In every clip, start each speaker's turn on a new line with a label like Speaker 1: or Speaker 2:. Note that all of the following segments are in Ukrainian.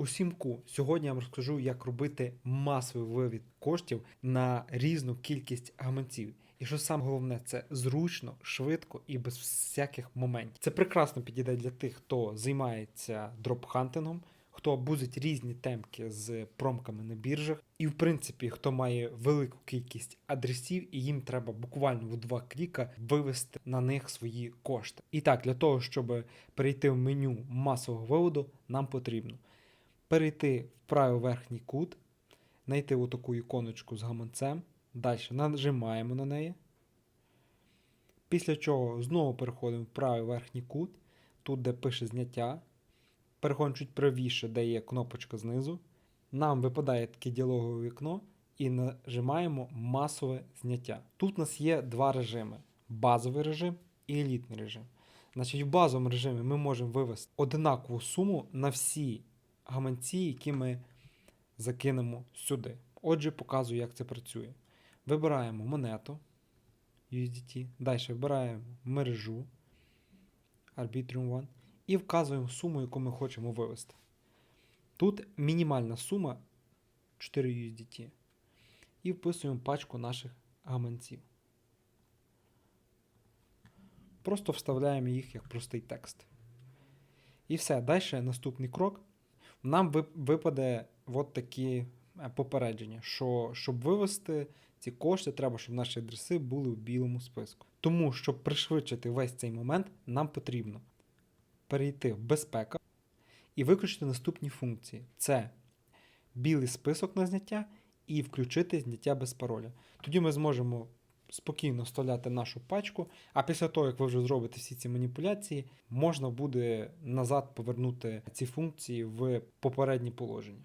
Speaker 1: Усім ку. Сьогодні я вам розкажу, як робити масовий вивід коштів на різну кількість гаманців. І що саме головне, це зручно, швидко і без всяких моментів. Це прекрасно підійде для тих, хто займається дропхантингом, хто бузить різні темки з промками на біржах, і в принципі, хто має велику кількість адресів, і їм треба буквально в два кліка вивести на них свої кошти. І так, для того, щоб перейти в меню масового виводу, нам потрібно перейти в правий верхній кут, знайти отаку іконочку з гаманцем. Далі нажимаємо на неї. Після чого знову переходимо в правий верхній кут, тут, де пише зняття. Переходимо чуть правіше, де є кнопочка знизу. Нам випадає таке діалогове вікно і нажимаємо масове зняття. Тут у нас є два режими: базовий режим і елітний режим. Значить, в базовому режимі ми можемо вивести одинакову суму на всі гаманці, які ми закинемо сюди. Отже, показую, як це працює. Вибираємо монету USDT, далі вибираємо мережу Arbitrium One і вказуємо суму, яку ми хочемо вивести. Тут мінімальна сума 4 USDT. І вписуємо пачку наших гаманців. Просто вставляємо їх як простий текст. І все. Далі наступний крок. Нам випаде от такі е, попередження, що щоб вивести ці кошти, треба, щоб наші адреси були в білому списку. Тому, щоб пришвидшити весь цей момент, нам потрібно перейти в безпека і виключити наступні функції: це білий список на зняття і включити зняття без пароля. Тоді ми зможемо спокійно вставляти нашу пачку, а після того, як ви вже зробите всі ці маніпуляції, можна буде назад повернути ці функції в попередні положення.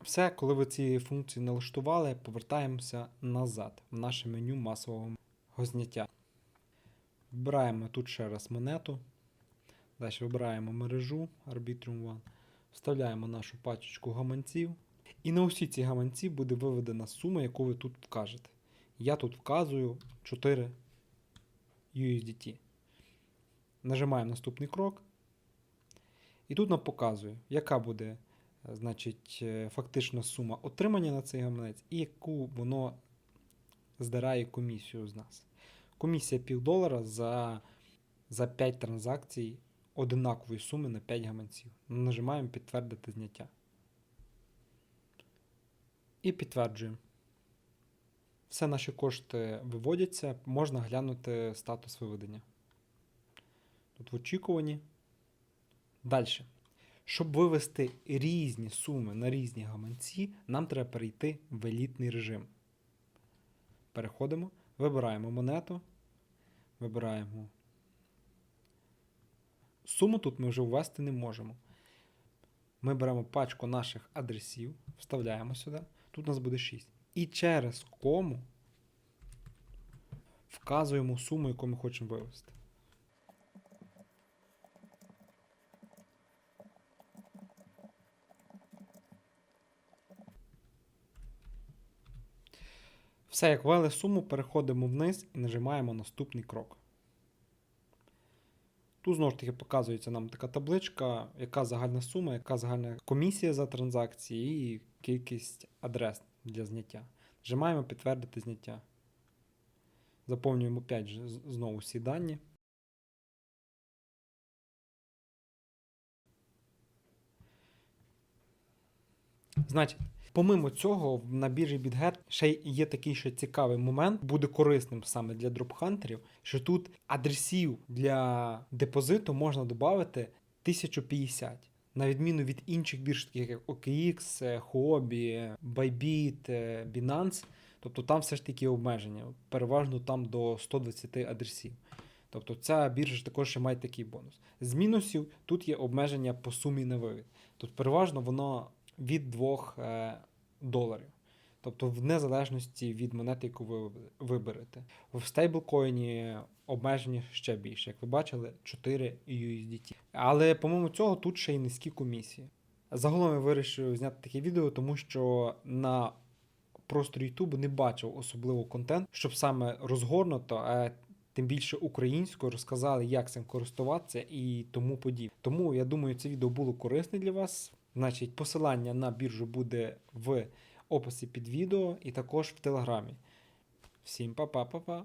Speaker 1: Все, коли ви ці функції налаштували, повертаємося назад в наше меню масового зняття. Вибираємо тут ще раз монету. Далі вибираємо мережу Arbitrium One, вставляємо нашу пачечку гаманців. І на усі ці гаманці буде виведена сума, яку ви тут вкажете. Я тут вказую 4 USDT. Нажимаємо наступний крок. І тут нам показує, яка буде е, значить, е, фактична сума отримання на цей гаманець і яку воно здирає комісію з нас. Комісія пів долара за, за 5 транзакцій одинакової суми на 5 гаманців. Нажимаємо підтвердити зняття. І підтверджуємо. Все наші кошти виводяться, можна глянути статус виведення. Тут в очікуванні. Далі. Щоб вивести різні суми на різні гаманці, нам треба перейти в елітний режим. Переходимо, вибираємо монету, вибираємо. Суму тут ми вже ввести не можемо. Ми беремо пачку наших адресів, вставляємо сюди. Тут у нас буде 6. І через кому вказуємо суму, яку ми хочемо вивести. Все, як ввели суму, переходимо вниз і нажимаємо наступний крок. Тут знову ж таки показується нам така табличка, яка загальна сума, яка загальна комісія за транзакції і кількість адрес для зняття. Нажимаємо підтвердити зняття. Заповнюємо 5 знову всі дані. Значить, помимо цього, на біржі BitGet ще є такий ще цікавий момент, буде корисним саме для дропхантерів, що тут адресів для депозиту можна додати 1050. На відміну від інших бірж, таких як OKX, Huobi, Bybit, Binance, тобто там все ж таки обмеження, переважно там до 120 адресів. Тобто ця біржа також ще має такий бонус. З мінусів тут є обмеження по сумі на вивід. Тобто переважно воно від 2 е, доларів. Тобто в незалежності від монети, яку ви виберете. В стейблкоїні обмеження ще більше. Як ви бачили, 4 USDT. Але помимо цього, тут ще й низькі комісії. Загалом я вирішив зняти таке відео, тому що на просторі YouTube не бачив особливо контент, щоб саме розгорнуто, а тим більше українською, розказали, як цим користуватися і тому подібне. Тому я думаю, це відео було корисне для вас. Значить, посилання на біржу буде в описі під відео і також в телеграмі. Всім па-па-па-па.